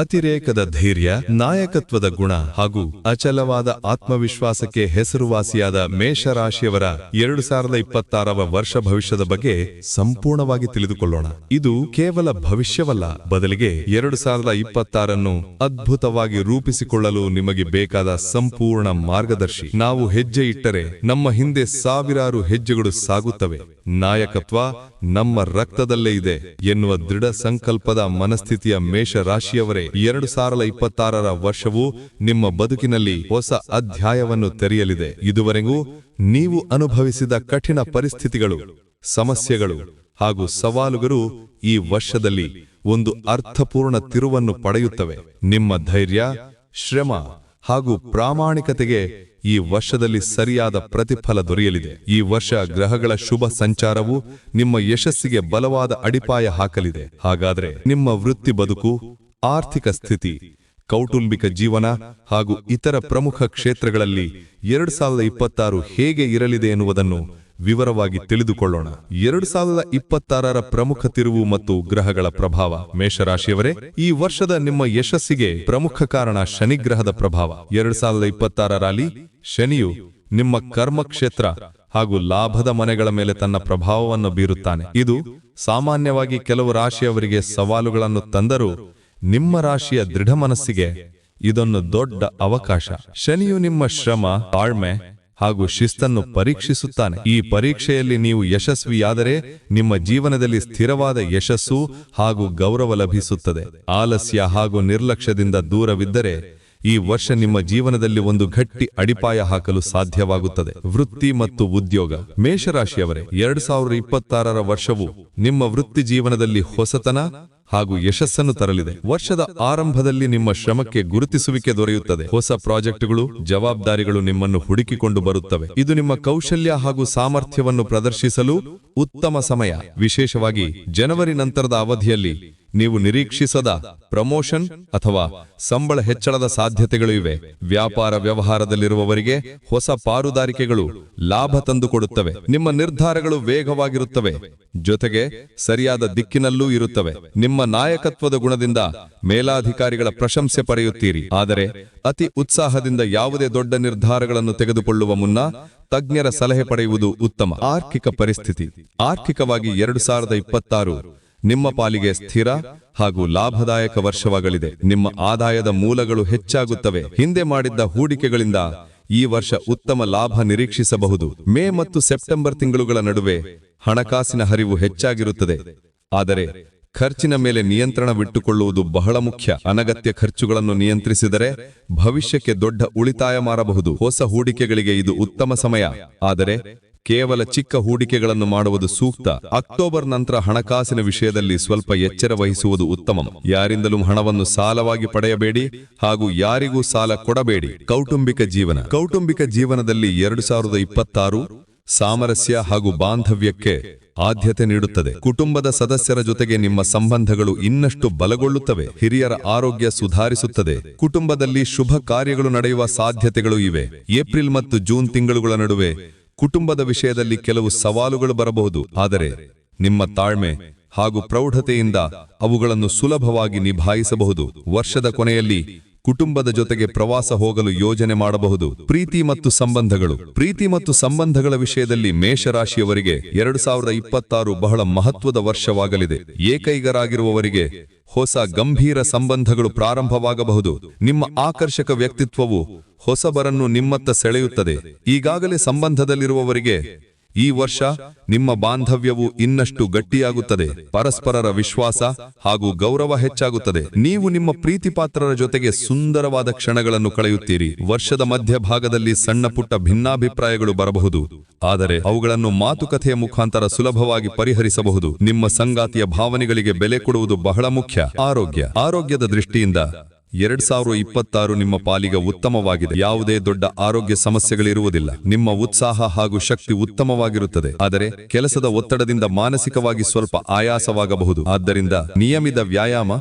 ಅತಿರೇಕದ ಧೈರ್ಯ, ನಾಯಕತ್ವದ ಗುಣ ಹಾಗೂ ಅಚಲವಾದ ಆತ್ಮವಿಶ್ವಾಸಕ್ಕೆ ಹೆಸರುವಾಸಿಯಾದ ಮೇಷರಾಶಿಯವರ ಎರಡು ಸಾವಿರದ ಇಪ್ಪತ್ತಾರವ ವರ್ಷ ಭವಿಷ್ಯದ ಬಗ್ಗೆ ಸಂಪೂರ್ಣವಾಗಿ ತಿಳಿದುಕೊಳ್ಳೋಣ. ಇದು ಕೇವಲ ಭವಿಷ್ಯವಲ್ಲ, ಬದಲಿಗೆ ಎರಡು ಸಾವಿರದ ಇಪ್ಪತ್ತಾರನ್ನು ಅದ್ಭುತವಾಗಿ ರೂಪಿಸಿಕೊಳ್ಳಲು ನಿಮಗೆ ಬೇಕಾದ ಸಂಪೂರ್ಣ ಮಾರ್ಗದರ್ಶಿ. ನಾವು ಹೆಜ್ಜೆ ಇಟ್ಟರೆ ನಮ್ಮ ಹಿಂದೆ ಸಾವಿರಾರು ಹೆಜ್ಜೆಗಳು ಸಾಗುತ್ತವೆ. ನಾಯಕತ್ವ ನಮ್ಮ ರಕ್ತದಲ್ಲೇ ಇದೆ ಎನ್ನುವ ದೃಢ ಸಂಕಲ್ಪದ ಮನಸ್ಥಿತಿಯ ಮೇಷ ರಾಶಿಯವರೇ ಎರಡು ಸಾವಿರದ ಇಪ್ಪತ್ತಾರರ ವರ್ಷವು ನಿಮ್ಮ ಬದುಕಿನಲ್ಲಿ ಹೊಸ ಅಧ್ಯಾಯವನ್ನು ತೆರೆಯಲಿದೆ. ಇದುವರೆಗೂ ನೀವು ಅನುಭವಿಸಿದ ಕಠಿಣ ಪರಿಸ್ಥಿತಿಗಳು, ಸಮಸ್ಯೆಗಳು ಹಾಗೂ ಸವಾಲುಗಳು ಈ ವರ್ಷದಲ್ಲಿ ಒಂದು ಅರ್ಥಪೂರ್ಣ ತಿರುವನ್ನು ಪಡೆಯುತ್ತವೆ. ನಿಮ್ಮ ಧೈರ್ಯ, ಶ್ರಮ ಹಾಗೂ ಪ್ರಾಮಾಣಿಕತೆಗೆ ಈ ವರ್ಷದಲ್ಲಿ ಸರಿಯಾದ ಪ್ರತಿಫಲ ದೊರೆಯಲಿದೆ. ಈ ವರ್ಷ ಗ್ರಹಗಳ ಶುಭ ಸಂಚಾರವು ನಿಮ್ಮ ಯಶಸ್ಸಿಗೆ ಬಲವಾದ ಅಡಿಪಾಯ ಹಾಕಲಿದೆ. ಹಾಗಾದ್ರೆ ನಿಮ್ಮ ವೃತ್ತಿ ಬದುಕು ಆರ್ಥಿಕ ಸ್ಥಿತಿ, ಕೌಟುಂಬಿಕ ಜೀವನ ಹಾಗೂ ಇತರ ಪ್ರಮುಖ ಕ್ಷೇತ್ರಗಳಲ್ಲಿ ಎರಡು ಸಾವಿರದ ಇಪ್ಪತ್ತಾರು ಹೇಗೆ ಇರಲಿದೆ ಎನ್ನುವುದನ್ನು ವಿವರವಾಗಿ ತಿಳಿದುಕೊಳ್ಳೋಣ. ಎರಡು ಸಾವಿರದ ಇಪ್ಪತ್ತಾರರ ಪ್ರಮುಖ ತಿರುವು ಮತ್ತು ಗ್ರಹಗಳ ಪ್ರಭಾವ. ಮೇಷರಾಶಿಯವರೇ, ಈ ವರ್ಷದ ನಿಮ್ಮ ಯಶಸ್ಸಿಗೆ ಪ್ರಮುಖ ಕಾರಣ ಶನಿಗ್ರಹದ ಪ್ರಭಾವ. ಎರಡು ಸಾವಿರದ ಇಪ್ಪತ್ತಾರರಲ್ಲಿ ಶನಿಯು ನಿಮ್ಮ ಕರ್ಮ ಕ್ಷೇತ್ರ ಹಾಗೂ ಲಾಭದ ಮನೆಗಳ ಮೇಲೆ ತನ್ನ ಪ್ರಭಾವವನ್ನು ಬೀರುತ್ತಾನೆ. ಇದು ಸಾಮಾನ್ಯವಾಗಿ ಕೆಲವು ರಾಶಿಯವರಿಗೆ ಸವಾಲುಗಳನ್ನು ತಂದರೂ ನಿಮ್ಮ ರಾಶಿಯ ದೃಢ ಮನಸ್ಸಿಗೆ ಇದೊಂದು ದೊಡ್ಡ ಅವಕಾಶ. ಶನಿಯು ನಿಮ್ಮ ಶ್ರಮ, ತಾಳ್ಮೆ ಹಾಗೂ ಶಿಸ್ತನ್ನು ಪರೀಕ್ಷಿಸುತ್ತಾನೆ. ಈ ಪರೀಕ್ಷೆಯಲ್ಲಿ ನೀವು ಯಶಸ್ವಿಯಾದರೆ ನಿಮ್ಮ ಜೀವನದಲ್ಲಿ ಸ್ಥಿರವಾದ ಯಶಸ್ಸು ಹಾಗೂ ಗೌರವ ಲಭಿಸುತ್ತದೆ. ಆಲಸ್ಯ ಹಾಗೂ ನಿರ್ಲಕ್ಷ್ಯದಿಂದ ದೂರವಿದ್ದರೆ ಈ ವರ್ಷ ನಿಮ್ಮ ಜೀವನದಲ್ಲಿ ಒಂದು ಗಟ್ಟಿ ಅಡಿಪಾಯ ಹಾಕಲು ಸಾಧ್ಯವಾಗುತ್ತದೆ. ವೃತ್ತಿ ಮತ್ತು ಉದ್ಯೋಗ. ಮೇಷರಾಶಿಯವರೇ, ಎರಡ್ ಸಾವಿರದ ಇಪ್ಪತ್ತಾರರ ವರ್ಷವು ನಿಮ್ಮ ವೃತ್ತಿ ಜೀವನದಲ್ಲಿ ಹೊಸತನ ಹಾಗೂ ಯಶಸ್ಸನ್ನು ತರಲಿದೆ. ವರ್ಷದ ಆರಂಭದಲ್ಲಿ ನಿಮ್ಮ ಶ್ರಮಕ್ಕೆ ಗುರುತಿಸುವಿಕೆ ದೊರೆಯುತ್ತದೆ. ಹೊಸ ಪ್ರಾಜೆಕ್ಟ್ಗಳು, ಜವಾಬ್ದಾರಿಗಳು ನಿಮ್ಮನ್ನು ಹುಡುಕಿಕೊಂಡು ಬರುತ್ತವೆ. ಇದು ನಿಮ್ಮ ಕೌಶಲ್ಯ ಹಾಗೂ ಸಾಮರ್ಥ್ಯವನ್ನು ಪ್ರದರ್ಶಿಸಲು ಉತ್ತಮ ಸಮಯ. ವಿಶೇಷವಾಗಿ ಜನವರಿ ನಂತರದ ಅವಧಿಯಲ್ಲಿ ನೀವು ನಿರೀಕ್ಷಿಸದ ಪ್ರಮೋಷನ್ ಅಥವಾ ಸಂಬಳ ಹೆಚ್ಚಳದ ಸಾಧ್ಯತೆಗಳು ಇವೆ. ವ್ಯಾಪಾರ ವ್ಯವಹಾರದಲ್ಲಿರುವವರಿಗೆ ಹೊಸ ಪಾರುದಾರಿಕೆಗಳು ಲಾಭ ತಂದುಕೊಡುತ್ತವೆ. ನಿಮ್ಮ ನಿರ್ಧಾರಗಳು ವೇಗವಾಗಿರುತ್ತವೆ. ಜೊತೆಗೆ ಸರಿಯಾದ ದಿಕ್ಕಿನಲ್ಲೂ ಇರುತ್ತವೆ. ನಿಮ್ಮ ನಾಯಕತ್ವದ ಗುಣದಿಂದ ಮೇಲಾಧಿಕಾರಿಗಳ ಪ್ರಶಂಸೆ ಪಡೆಯುತ್ತೀರಿ. ಆದರೆ ಅತಿ ಉತ್ಸಾಹದಿಂದ ಯಾವುದೇ ದೊಡ್ಡ ನಿರ್ಧಾರಗಳನ್ನು ತೆಗೆದುಕೊಳ್ಳುವ ಮುನ್ನ ತಜ್ಞರ ಸಲಹೆ ಪಡೆಯುವುದು ಉತ್ತಮ. ಆರ್ಥಿಕ ಪರಿಸ್ಥಿತಿ. ಆರ್ಥಿಕವಾಗಿ ಎರಡು ಸಾವಿರದ ಇಪ್ಪತ್ತಾರು ನಿಮ್ಮ ಪಾಲಿಗೆ ಸ್ಥಿರ ಹಾಗೂ ಲಾಭದಾಯಕ ವರ್ಷವಾಗಲಿದೆ. ನಿಮ್ಮ ಆದಾಯದ ಮೂಲಗಳು ಹೆಚ್ಚಾಗುತ್ತವೆ. ಹಿಂದೆ ಮಾಡಿದ್ದ ಹೂಡಿಕೆಗಳಿಂದ ಈ ವರ್ಷ ಉತ್ತಮ ಲಾಭ ನಿರೀಕ್ಷಿಸಬಹುದು. ಮೇ ಮತ್ತು ಸೆಪ್ಟೆಂಬರ್ ತಿಂಗಳುಗಳ ನಡುವೆ ಹಣಕಾಸಿನ ಹರಿವು ಹೆಚ್ಚಾಗಿರುತ್ತದೆ. ಆದರೆ ಖರ್ಚಿನ ಮೇಲೆ ನಿಯಂತ್ರಣ ಬಿಟ್ಟುಕೊಳ್ಳುವುದು ಬಹಳ ಮುಖ್ಯ. ಅನಗತ್ಯ ಖರ್ಚುಗಳನ್ನು ನಿಯಂತ್ರಿಸಿದರೆ ಭವಿಷ್ಯಕ್ಕೆ ದೊಡ್ಡ ಉಳಿತಾಯ ಮಾರಬಹುದು. ಹೊಸ ಹೂಡಿಕೆಗಳಿಗೆ ಇದು ಉತ್ತಮ ಸಮಯ. ಆದರೆ ಕೇವಲ ಚಿಕ್ಕ ಹೂಡಿಕೆಗಳನ್ನು ಮಾಡುವುದು ಸೂಕ್ತ. ಅಕ್ಟೋಬರ್ ನಂತರ ಹಣಕಾಸಿನ ವಿಷಯದಲ್ಲಿ ಸ್ವಲ್ಪ ಎಚ್ಚರ ವಹಿಸುವುದು ಉತ್ತಮ. ಯಾರಿಂದಲೂ ಹಣವನ್ನು ಸಾಲವಾಗಿ ಪಡೆಯಬೇಡಿ ಹಾಗೂ ಯಾರಿಗೂ ಸಾಲ ಕೊಡಬೇಡಿ. ಕೌಟುಂಬಿಕ ಜೀವನ. ಕೌಟುಂಬಿಕ ಜೀವನದಲ್ಲಿ ಎರಡು ಸಾವಿರದ ಇಪ್ಪತ್ತಾರು ಸಾಮರಸ್ಯ ಹಾಗೂ ಬಾಂಧವ್ಯಕ್ಕೆ ಆದ್ಯತೆ ನೀಡುತ್ತದೆ. ಕುಟುಂಬದ ಸದಸ್ಯರ ಜೊತೆಗೆ ನಿಮ್ಮ ಸಂಬಂಧಗಳು ಇನ್ನಷ್ಟು ಬಲಗೊಳ್ಳುತ್ತವೆ. ಹಿರಿಯರ ಆರೋಗ್ಯ ಸುಧಾರಿಸುತ್ತದೆ. ಕುಟುಂಬದಲ್ಲಿ ಶುಭ ಕಾರ್ಯಗಳು ನಡೆಯುವ ಸಾಧ್ಯತೆಗಳು ಇವೆ. ಏಪ್ರಿಲ್ ಮತ್ತು ಜೂನ್ ತಿಂಗಳುಗಳ ನಡುವೆ ಕುಟುಂಬದ ವಿಷಯದಲ್ಲಿ ಕೆಲವು ಸವಾಲುಗಳು ಬರಬಹುದು. ಆದರೆ ನಿಮ್ಮ ತಾಳ್ಮೆ ಹಾಗೂ ಪ್ರೌಢತೆಯಿಂದ ಅವುಗಳನ್ನು ಸುಲಭವಾಗಿ ನಿಭಾಯಿಸಬಹುದು. ವರ್ಷದ ಕೊನೆಯಲ್ಲಿ ಕುಟುಂಬದ ಜೊತೆಗೆ ಪ್ರವಾಸ ಹೋಗಲು ಯೋಜನೆ ಮಾಡಬಹುದು. ಪ್ರೀತಿ ಮತ್ತು ಸಂಬಂಧಗಳು. ಪ್ರೀತಿ ಮತ್ತು ಸಂಬಂಧಗಳ ವಿಷಯದಲ್ಲಿ ಮೇಷರಾಶಿಯವರಿಗೆ ಎರಡು ಸಾವಿರದ ಇಪ್ಪತ್ತಾರು ಬಹಳ ಮಹತ್ವದ ವರ್ಷವಾಗಲಿದೆ. ಏಕೈಗರಾಗಿರುವವರಿಗೆ ಹೊಸ ಗಂಭೀರ ಸಂಬಂಧಗಳು ಪ್ರಾರಂಭವಾಗಬಹುದು. ನಿಮ್ಮ ಆಕರ್ಷಕ ವ್ಯಕ್ತಿತ್ವವು ಹೊಸಬರನ್ನು ನಿಮ್ಮತ್ತ ಸೆಳೆಯುತ್ತದೆ. ಈಗಾಗಲೇ ಸಂಬಂಧದಲ್ಲಿರುವವರಿಗೆ ಈ ವರ್ಷ ನಿಮ್ಮ ಬಾಂಧವ್ಯವು ಇನ್ನಷ್ಟು ಗಟ್ಟಿಯಾಗುತ್ತದೆ. ಪರಸ್ಪರರ ವಿಶ್ವಾಸ ಹಾಗೂ ಗೌರವ ಹೆಚ್ಚಾಗುತ್ತದೆ. ನೀವು ನಿಮ್ಮ ಪ್ರೀತಿಪಾತ್ರರ ಜೊತೆಗೆ ಸುಂದರವಾದ ಕ್ಷಣಗಳನ್ನು ಕಳೆಯುತ್ತೀರಿ. ವರ್ಷದ ಮಧ್ಯಭಾಗದಲ್ಲಿ ಸಣ್ಣ ಪುಟ್ಟ ಭಿನ್ನಾಭಿಪ್ರಾಯಗಳು ಬರಬಹುದು. ಆದರೆ ಅವುಗಳನ್ನು ಮಾತುಕತೆಯ ಮುಖಾಂತರ ಸುಲಭವಾಗಿ ಪರಿಹರಿಸಬಹುದು. ನಿಮ್ಮ ಸಂಗಾತಿಯ ಭಾವನೆಗಳಿಗೆ ಬೆಲೆ ಕೊಡುವುದು ಬಹಳ ಮುಖ್ಯ. ಆರೋಗ್ಯ. ಆರೋಗ್ಯದ ದೃಷ್ಟಿಯಿಂದ ಎರಡ್ ಸಾವಿರದ ಇಪ್ಪತ್ತಾರು ನಿಮ್ಮ ಪಾಲಿಗೆ ಉತ್ತಮವಾಗಿದೆ. ಯಾವುದೇ ದೊಡ್ಡ ಆರೋಗ್ಯ ಸಮಸ್ಯೆಗಳಿರುವುದಿಲ್ಲ. ನಿಮ್ಮ ಉತ್ಸಾಹ ಹಾಗೂ ಶಕ್ತಿ ಉತ್ತಮವಾಗಿರುತ್ತದೆ. ಆದರೆ ಕೆಲಸದ ಒತ್ತಡದಿಂದ ಮಾನಸಿಕವಾಗಿ ಸ್ವಲ್ಪ ಆಯಾಸವಾಗಬಹುದು. ಆದ್ದರಿಂದ ನಿಯಮಿತ ವ್ಯಾಯಾಮ,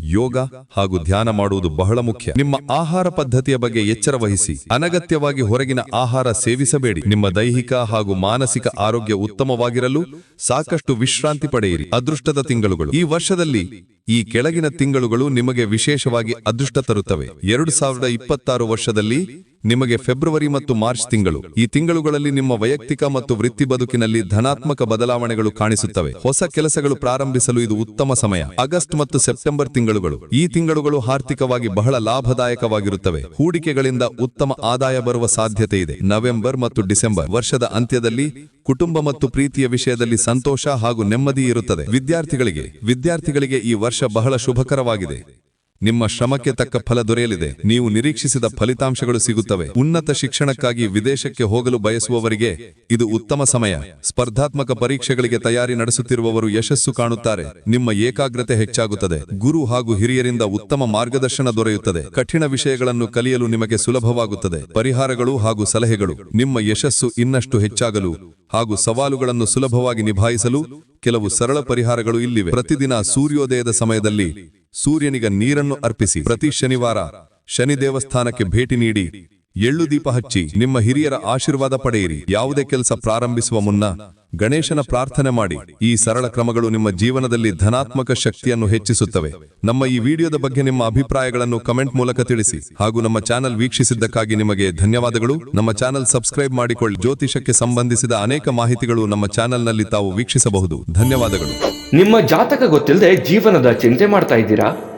ಯೋಗ ಹಾಗೂ ಧ್ಯಾನ ಮಾಡುವುದು ಬಹಳ ಮುಖ್ಯ. ನಿಮ್ಮ ಆಹಾರ ಪದ್ಧತಿಯ ಬಗ್ಗೆ ಎಚ್ಚರ ವಹಿಸಿ. ಅನಗತ್ಯವಾಗಿ ಹೊರಗಿನ ಆಹಾರ ಸೇವಿಸಬೇಡಿ. ನಿಮ್ಮ ದೈಹಿಕ ಹಾಗೂ ಮಾನಸಿಕ ಆರೋಗ್ಯ ಉತ್ತಮವಾಗಿರಲು ಸಾಕಷ್ಟು ವಿಶ್ರಾಂತಿ ಪಡೆಯಿರಿ. ಅದೃಷ್ಟದ ತಿಂಗಳುಗಳು. ಈ ವರ್ಷದಲ್ಲಿ ಈ ಕೆಳಗಿನ ತಿಂಗಳುಗಳು ನಿಮಗೆ ವಿಶೇಷವಾಗಿ ಅದೃಷ್ಟ ತರುತ್ತವೆ. ಎರಡು ಸಾವಿರದ ಇಪ್ಪತ್ತಾರು ವರ್ಷದಲ್ಲಿ ನಿಮಗೆ ಫೆಬ್ರವರಿ ಮತ್ತು ಮಾರ್ಚ್ ತಿಂಗಳು. ಈ ತಿಂಗಳುಗಳಲ್ಲಿ ನಿಮ್ಮ ವೈಯಕ್ತಿಕ ಮತ್ತು ವೃತ್ತಿ ಬದುಕಿನಲ್ಲಿ ಧನಾತ್ಮಕ ಬದಲಾವಣೆಗಳು ಕಾಣಿಸುತ್ತವೆ. ಹೊಸ ಕೆಲಸಗಳು ಪ್ರಾರಂಭಿಸಲು ಇದು ಉತ್ತಮ ಸಮಯ. ಆಗಸ್ಟ್ ಮತ್ತು ಸೆಪ್ಟೆಂಬರ್ ತಿಂಗಳುಗಳು. ಈ ತಿಂಗಳುಗಳು ಆರ್ಥಿಕವಾಗಿ ಬಹಳ ಲಾಭದಾಯಕವಾಗಿರುತ್ತವೆ. ಹೂಡಿಕೆಗಳಿಂದ ಉತ್ತಮ ಆದಾಯ ಬರುವ ಸಾಧ್ಯತೆ ಇದೆ. ನವೆಂಬರ್ ಮತ್ತು ಡಿಸೆಂಬರ್ ವರ್ಷದ ಅಂತ್ಯದಲ್ಲಿ ಕುಟುಂಬ ಮತ್ತು ಪ್ರೀತಿಯ ವಿಷಯದಲ್ಲಿ ಸಂತೋಷ ಹಾಗೂ ನೆಮ್ಮದಿ ಇರುತ್ತದೆ. ವಿದ್ಯಾರ್ಥಿಗಳಿಗೆ ವಿದ್ಯಾರ್ಥಿಗಳಿಗೆ ಈ ವರ್ಷ ಬಹಳ ಶುಭಕರವಾಗಿದೆ. ನಿಮ್ಮ ಶ್ರಮಕ್ಕೆ ತಕ್ಕ ಫಲ ದೊರೆಯಲಿದೆ. ನೀವು ನಿರೀಕ್ಷಿಸಿದ ಫಲಿತಾಂಶಗಳು ಸಿಗುತ್ತವೆ. ಉನ್ನತ ಶಿಕ್ಷಣಕ್ಕಾಗಿ ವಿದೇಶಕ್ಕೆ ಹೋಗಲು ಬಯಸುವವರಿಗೆ ಇದು ಉತ್ತಮ ಸಮಯ. ಸ್ಪರ್ಧಾತ್ಮಕ ಪರೀಕ್ಷೆಗಳಿಗೆ ತಯಾರಿ ನಡೆಸುತ್ತಿರುವವರು ಯಶಸ್ಸು ಕಾಣುತ್ತಾರೆ. ನಿಮ್ಮ ಏಕಾಗ್ರತೆ ಹೆಚ್ಚಾಗುತ್ತದೆ. ಗುರು ಹಾಗೂ ಹಿರಿಯರಿಂದ ಉತ್ತಮ ಮಾರ್ಗದರ್ಶನ ದೊರೆಯುತ್ತದೆ. ಕಠಿಣ ವಿಷಯಗಳನ್ನು ಕಲಿಯಲು ನಿಮಗೆ ಸುಲಭವಾಗುತ್ತದೆ. ಪರಿಹಾರಗಳು ಹಾಗೂ ಸಲಹೆಗಳು. ನಿಮ್ಮ ಯಶಸ್ಸು ಇನ್ನಷ್ಟು ಹೆಚ್ಚಾಗಲು ಹಾಗೂ ಸವಾಲುಗಳನ್ನು ಸುಲಭವಾಗಿ ನಿಭಾಯಿಸಲು ಕೆಲವು ಸರಳ ಪರಿಹಾರಗಳು ಇಲ್ಲಿವೆ. ಪ್ರತಿದಿನ ಸೂರ್ಯೋದಯದ ಸಮಯದಲ್ಲಿ ಸೂರ್ಯನಿಗ ನೀರನ್ನು ಅರ್ಪಿಸಿ. ಪ್ರತಿ ಶನಿವಾರ ಶನಿ ದೇವಸ್ಥಾನಕ್ಕೆ ಭೇಟಿ ನೀಡಿ ಎಳ್ಳು ದೀಪ ಹಚ್ಚಿ ನಿಮ್ಮ ಹಿರಿಯರ ಆಶೀರ್ವಾದ ಪಡೆಯಿರಿ. ಯಾವುದೇ ಕೆಲಸ ಪ್ರಾರಂಭಿಸುವ ಮುನ್ನ ಗಣೇಶನ ಪ್ರಾರ್ಥನೆ ಮಾಡಿ. ಈ ಸರಳ ಕ್ರಮಗಳು ನಿಮ್ಮ ಜೀವನದಲ್ಲಿ ಧನಾತ್ಮಕ ಶಕ್ತಿಯನ್ನು ಹೆಚ್ಚಿಸುತ್ತವೆ. ನಮ್ಮ ಈ ವಿಡಿಯೋದ ಬಗ್ಗೆ ನಿಮ್ಮ ಅಭಿಪ್ರಾಯಗಳನ್ನು ಕಮೆಂಟ್ ಮೂಲಕ ತಿಳಿಸಿ. ಹಾಗೂ ನಮ್ಮ ಚಾನೆಲ್ ವೀಕ್ಷಿಸಿದ್ದಕ್ಕಾಗಿ ನಿಮಗೆ ಧನ್ಯವಾದಗಳು. ನಮ್ಮ ಚಾನೆಲ್ ಸಬ್ಸ್ಕ್ರೈಬ್ ಮಾಡಿಕೊಳ್ಳಿ. ಜ್ಯೋತಿಷಕ್ಕೆ ಸಂಬಂಧಿಸಿದ ಅನೇಕ ಮಾಹಿತಿಗಳು ನಮ್ಮ ಚಾನೆಲ್ನಲ್ಲಿ ತಾವು ವೀಕ್ಷಿಸಬಹುದು. ಧನ್ಯವಾದಗಳು. ನಿಮ್ಮ ಜಾತಕ ಗೊತ್ತಿಲ್ಲದೆ ಜೀವನದ ಚಿಂತೆ ಮಾಡ್ತಾ ಇದ್ದೀರಾ?